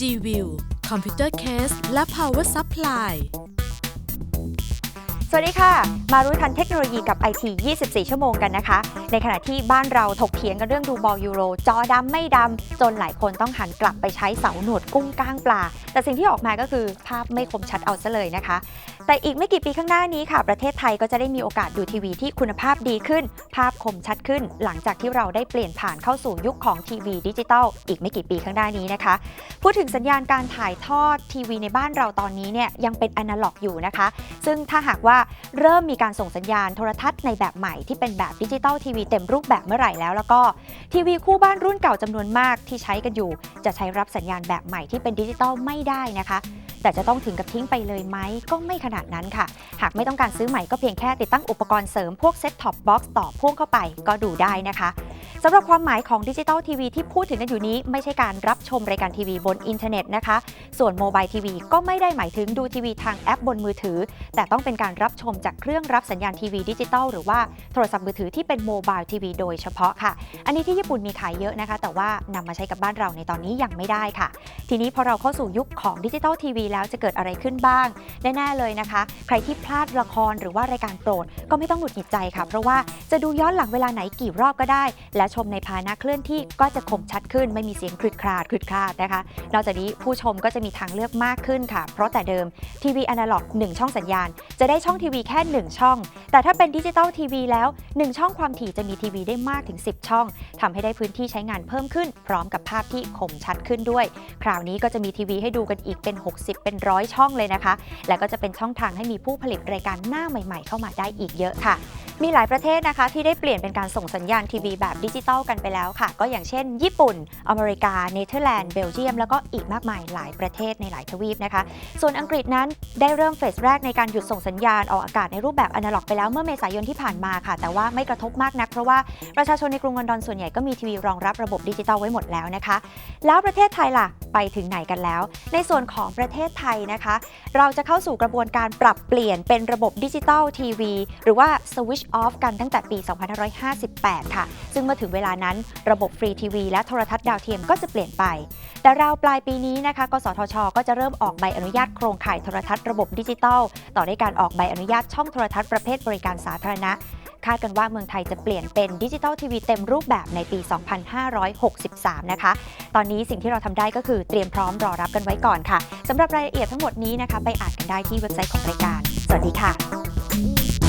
G-View คอมพิวเตอร์เคสและ Power Supply สวัสดีค่ะ มารู้ทันเทคโนโลยีกับ IT 24 ชั่วโมงกันนะคะ ในขณะที่บ้านเราถกเถียงกันเรื่องดูบอลยูโร จอดำไม่ดำ จนหลายคนต้องหันกลับไปใช้เสาหนวดกุ้งก้างปลา แต่สิ่งที่ออกมาก็คือภาพไม่คมชัดเอาซะเลยนะคะ แต่อีกไม่กี่ปีข้างหน้านี้ค่ะ ประเทศไทยก็จะได้มีโอกาสดูทีวีที่คุณภาพดีขึ้น ภาพคมชัดขึ้น หลังจากที่เราได้เปลี่ยนผ่านเข้าสู่ยุคของทีวีดิจิตอลอีกไม่กี่ปีข้างหน้านี้นะคะ พูดถึงสัญญาณการถ่ายทอดทีวีในบ้านเราตอนนี้เนี่ยยังเป็นอนาล็อกอยู่นะคะ ซึ่งถ้าหากว่าเริ่มมีการส่งสัญญาณโทรทัศน์ในแบบใหม่ที่เป็นแบบดิจิตอลทีวีเต็มรูปแบบเมื่อไหร่แล้วแล้วก็ทีวีคู่บ้านรุ่นเก่าจำนวนมากที่ใช้กันอยู่ จะใช้รับสัญญาณแบบใหม่ที่เป็นดิจิตอลไม่ได้นะคะ แต่จะต้องถึงกับทิ้งไปเลยไหมก็ไม่ขนาดนั้นค่ะ หากไม่ต้องการซื้อใหม่ก็เพียงแค่ติดตั้งอุปกรณ์เสริมพวกเซ็ตท็อปบ็อกซ์ต่อพ่วงเข้าไปก็ดูได้นะคะสำหรับความหมายของดิจิตอลทีวีที่พูดถึงกันอยู่นี้ ไม่ใช่การรับชมรายการทีวีบนอินเทอร์เน็ตนะคะ ส่วนโมบายทีวีก็ไม่ได้หมายถึงดูทีวีทางแอปบนมือถือ แต่ต้องเป็นการรับชมจากเครื่องรับสัญญาณทีวีดิจิตอลหรือว่าโทรศัพท์มือถือที่เป็นโมบายทีวีโดยเฉพาะค่ะ อันนี้ที่ญี่ปุ่นมีขายเยอะนะคะ แต่ว่านำมาใช้กับบ้านเราในตอนนี้ยังไม่ได้ค่ะ ทีนี้พอเราเข้าสู่ยุคของดิจิตอลทีวีแล้วจะเกิดอะไรขึ้นบ้าง แน่ ๆ เลยนะคะ ใครที่พลาดละครหรือว่ารายการโปรด ก็ไม่ต้องหงุดหงิดใจค่ะ เพราะว่าจะดูย้อนหลังเวลาไหนกี่รอบก็ได้ และชมในพาหนะเคลื่อนที่ก็จะคมชัดขึ้น ไม่มีเสียงคลืดคลาดคลืดคลาดนะคะ นอกจากนี้ผู้ชมก็จะมีทางเลือกมากขึ้นค่ะ เพราะแต่เดิมทีวีอนาล็อก1ช่องสัญญาณ จะได้ช่องทีวีแค่ 1 ช่อง แต่ถ้าเป็นดิจิตอลทีวีแล้ว 1 ช่องความถี่จะมีทีวีได้มากถึง 10 ช่องทำให้ได้พื้นที่ใช้งานเพิ่มขึ้น พร้อมกับภาพที่คมชัดขึ้นด้วย คราวนี้ก็จะมีทีวีให้ดูกันอีกเป็น 60เป็นร้อยช่องเลยนะคะ และก็จะเป็นช่องทางให้มีผู้ผลิตรายการหน้าใหม่ ๆ เข้ามาได้อีกเยอะค่ะ มีหลายประเทศนะคะที่ได้เปลี่ยนเป็นการส่งสัญญาณทีวีแบบดิจิตอลกันไปแล้วค่ะ ก็อย่างเช่น ญี่ปุ่น อเมริกา เนเธอร์แลนด์ เบลเยียม แล้วก็อีกมากมายหลายประเทศในหลายทวีปนะคะ ส่วนอังกฤษนั้นได้เริ่มเฟสแรกในการหยุดส่งสัญญาณออกอากาศในรูปแบบอนาล็อกไปแล้วเมื่อเมษายนที่ผ่านมาค่ะ แต่ว่าไม่กระทบมากนัก เพราะว่าประชาชนในกรุงลอนดอนส่วนใหญ่ก็มีทีวีรองรับระบบดิจิตอลไว้หมดแล้วนะคะ แล้วประเทศไทยล่ะไปถึงไหนกันแล้ว ในส่วนของประเทศไทยนะคะ เราจะเข้าสู่กระบวนการปรับเปลี่ยนเป็นระบบดิจิตอลทีวีหรือว่า switch off กันตั้งแต่ปี 2558 ค่ะ ซึ่งเมื่อถึงเวลานั้นระบบฟรีทีวีและโทรทัศน์ดาวเทียมก็จะเปลี่ยนไป แต่ราวปลายปีนี้นะคะกสทช ก็จะเริ่มออกใบอนุญาตโครงข่ายโทรทัศน์ระบบดิจิตอลต่อด้วยการออกใบอนุญาตช่องโทรทัศน์ประเภทบริการสาธารณะ คาดกันว่าเมืองไทยจะเปลี่ยนเป็นดิจิตอลทีวีเต็มรูปแบบในปี 2563 นะคะ ตอนนี้สิ่งที่เราทำได้ก็คือเตรียมพร้อมรอรับกันไว้ก่อนค่ะสำหรับรายละเอียดทั้งหมดนี้นะคะ ไปอ่านกันได้ที่เว็บไซต์ของรายการ สวัสดีค่ะ